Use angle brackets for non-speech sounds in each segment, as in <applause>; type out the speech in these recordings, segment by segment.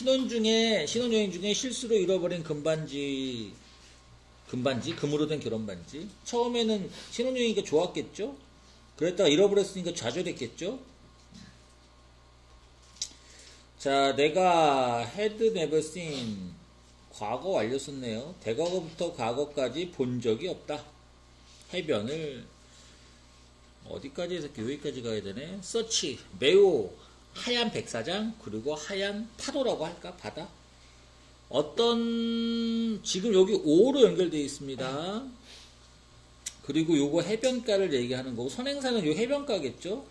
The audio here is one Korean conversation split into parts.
신혼 중에 신혼여행 중에 실수로 잃어버린 금반지 금반지? 금으로 된 결혼 반지? 처음에는 신혼여행이니까 좋았겠죠? 그랬다가 잃어버렸으니까 좌절했겠죠? 자 내가 never seen. 과거 완료 썼네요. 대과거부터 과거까지 본 적이 없다. 해변을 어디까지 해서 여기까지 가야 되네? 서치 매우 하얀 백사장 그리고 하얀 파도라고 할까? 바다? 어떤 지금 여기 5로 연결되어 있습니다. 그리고 요거 해변가를 얘기하는 거고 선행사는 요 해변가겠죠?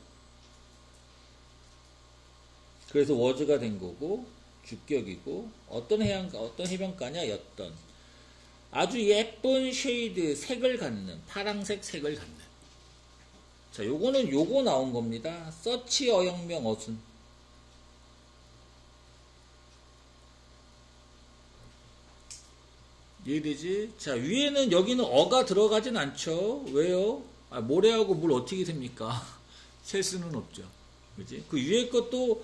그래서 워즈가 된 거고 주격이고 어떤 해안가 어떤 해변가냐? 였던. 아주 예쁜 쉐이드 색을 갖는 파랑색 색을 갖는 자 요거는 요거 나온 겁니다 서치 어영명 어순 이해되지? 자, 위에는 여기는 어가 들어가진 않죠. 왜요? 아, 모래하고 물 어떻게 됩니까? <laughs> 셀 수는 없죠. 그지? 그 위에 것도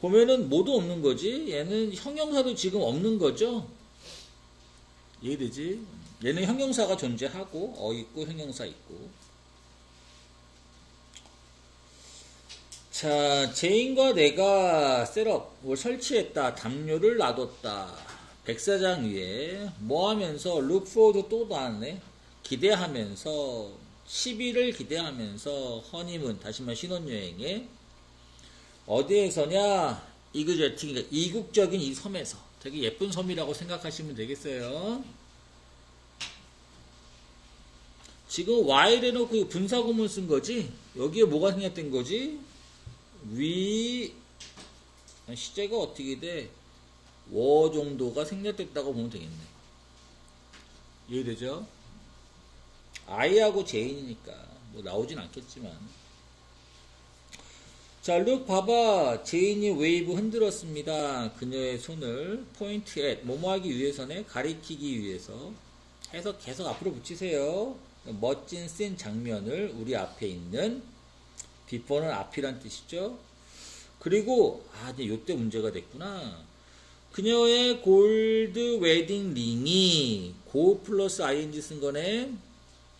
보면은 모두 없는 거지. 얘는 형용사도 지금 없는 거죠. 이해되지? 얘는 형용사가 존재하고 어 있고 형용사 있고. 자, 제인과 내가 셋업을 설치했다. 담요를 놔뒀다. 백사장 위에 뭐 하면서 forward 또 나왔네. 기대하면서 10일을 기대하면서 허니문 다시 말 신혼여행에 어디에서냐 이그제팅 그러니까 이국적인 이 섬에서 되게 예쁜 섬이라고 생각하시면 되겠어요. 지금 Y를 해놓고 분사구문 쓴 거지? 여기에 뭐가 생략된 거지? 위 시제가 어떻게 돼? 워 정도가 생략됐다고 보면 되겠네. 이해되죠? 아이하고 제인이니까 뭐 나오진 않겠지만 자, 룩 봐봐. 제인이 웨이브 흔들었습니다. 그녀의 손을 포인트 앳 뭐뭐하기 위해서네 가리키기 위해서 해서 계속 앞으로 붙이세요. 멋진 씬 장면을 우리 앞에 있는 비포는 앞이란 뜻이죠. 그리고 아, 이제 요때 문제가 됐구나. 그녀의 골드 웨딩 링이 고 플러스 ing 쓴 거네.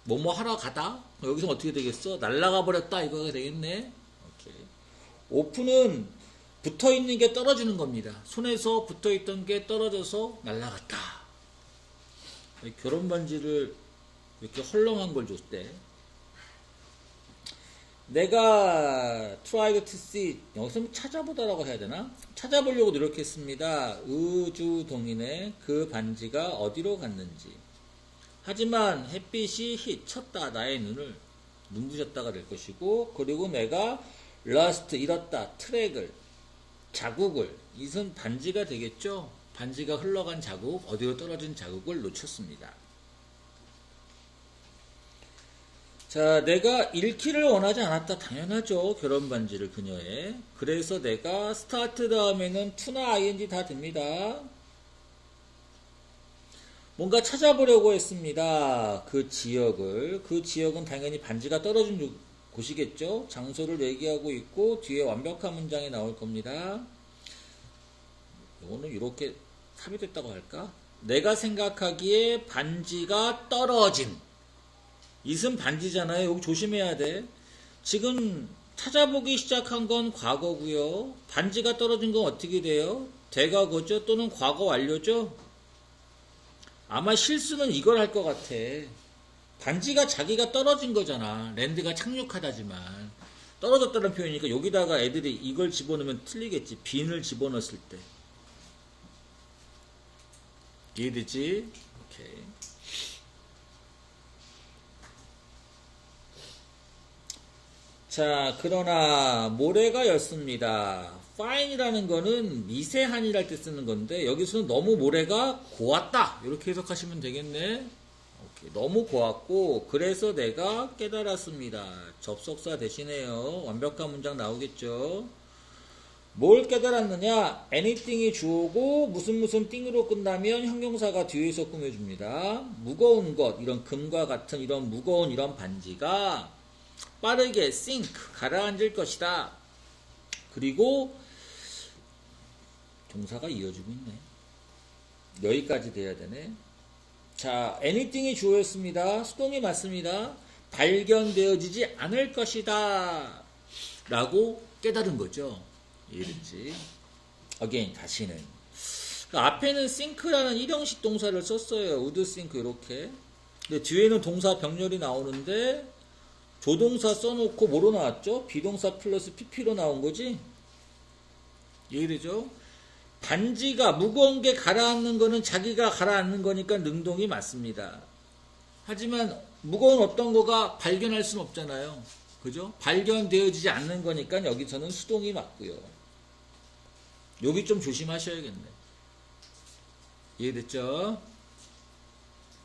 뭐뭐 하러 가다. 여기서 어떻게 되겠어? 날라가 버렸다 이거가 되겠네. 오케이. 오픈은 붙어 있는 게 떨어지는 겁니다. 손에서 붙어 있던 게 떨어져서 날라갔다. 결혼 반지를 이렇게 헐렁한 걸 줬대. 내가 tried to see 여기서 찾아보다라고 해야 되나? 찾아보려고 노력했습니다. 우주 동인의 그 반지가 어디로 갔는지. 하지만 햇빛이 히 쳤다 나의 눈을 눈부셨다가 될 것이고 그리고 내가 lost 잃었다 트랙을 자국을 이선 반지가 되겠죠. 반지가 흘러간 자국 어디로 떨어진 자국을 놓쳤습니다. 자, 내가 잃기를 원하지 않았다. 당연하죠. 결혼 반지를 그녀의. 그래서 내가 스타트 다음에는 투나 ing 다 됩니다. 뭔가 찾아보려고 했습니다. 그 지역을. 그 지역은 당연히 반지가 떨어진 곳이겠죠. 장소를 얘기하고 있고 뒤에 완벽한 문장이 나올 겁니다. 이거는 이렇게 삽입됐다고 할까? 내가 생각하기에 반지가 떨어진 이은 반지잖아요. 여기 조심해야 돼. 지금 찾아보기 시작한 건 과거고요. 반지가 떨어진 건 어떻게 돼요? 대과거죠? 또는 과거 완료죠? 아마 실수는 이걸 할 것 같아. 반지가 자기가 떨어진 거잖아. 랜드가 착륙하다지만. 떨어졌다는 표현이니까 여기다가 애들이 이걸 집어넣으면 틀리겠지. 빈을 집어넣었을 때. 이해되지? 오케이. 자, 그러나 모래가 였습니다. fine이라는 거는 미세한이랄 때 쓰는 건데 여기서는 너무 모래가 고왔다 이렇게 해석하시면 되겠네. 너무 고왔고 그래서 내가 깨달았습니다. 접속사 대신에요. 완벽한 문장 나오겠죠. 뭘 깨달았느냐? anything이 주어고 무슨 무슨 띵으로 끝나면 형용사가 뒤에서 꾸며줍니다. 무거운 것, 이런 금과 같은 이런 무거운 이런 반지가 빠르게 sink 가라앉을 것이다. 그리고 동사가 이어지고 있네. 여기까지 돼야 되네. 자, anything이 주어였습니다. 수동이 맞습니다. 발견되어지지 않을 것이다. 라고 깨달은 거죠. 이해됐지? again, 다시는. 그 앞에는 sink라는 일형식 동사를 썼어요. would sink 이렇게. 근데 뒤에는 동사 병렬이 나오는데 조동사 써놓고 뭐로 나왔죠? 비동사 플러스 pp로 나온 거지? 이해되죠? 반지가 무거운 게 가라앉는 거는 자기가 가라앉는 거니까 능동이 맞습니다. 하지만 무거운 어떤 거가 발견할 수는 없잖아요. 그죠? 발견되어지지 않는 거니까 여기서는 수동이 맞고요. 여기 좀 조심하셔야겠네. 이해됐죠?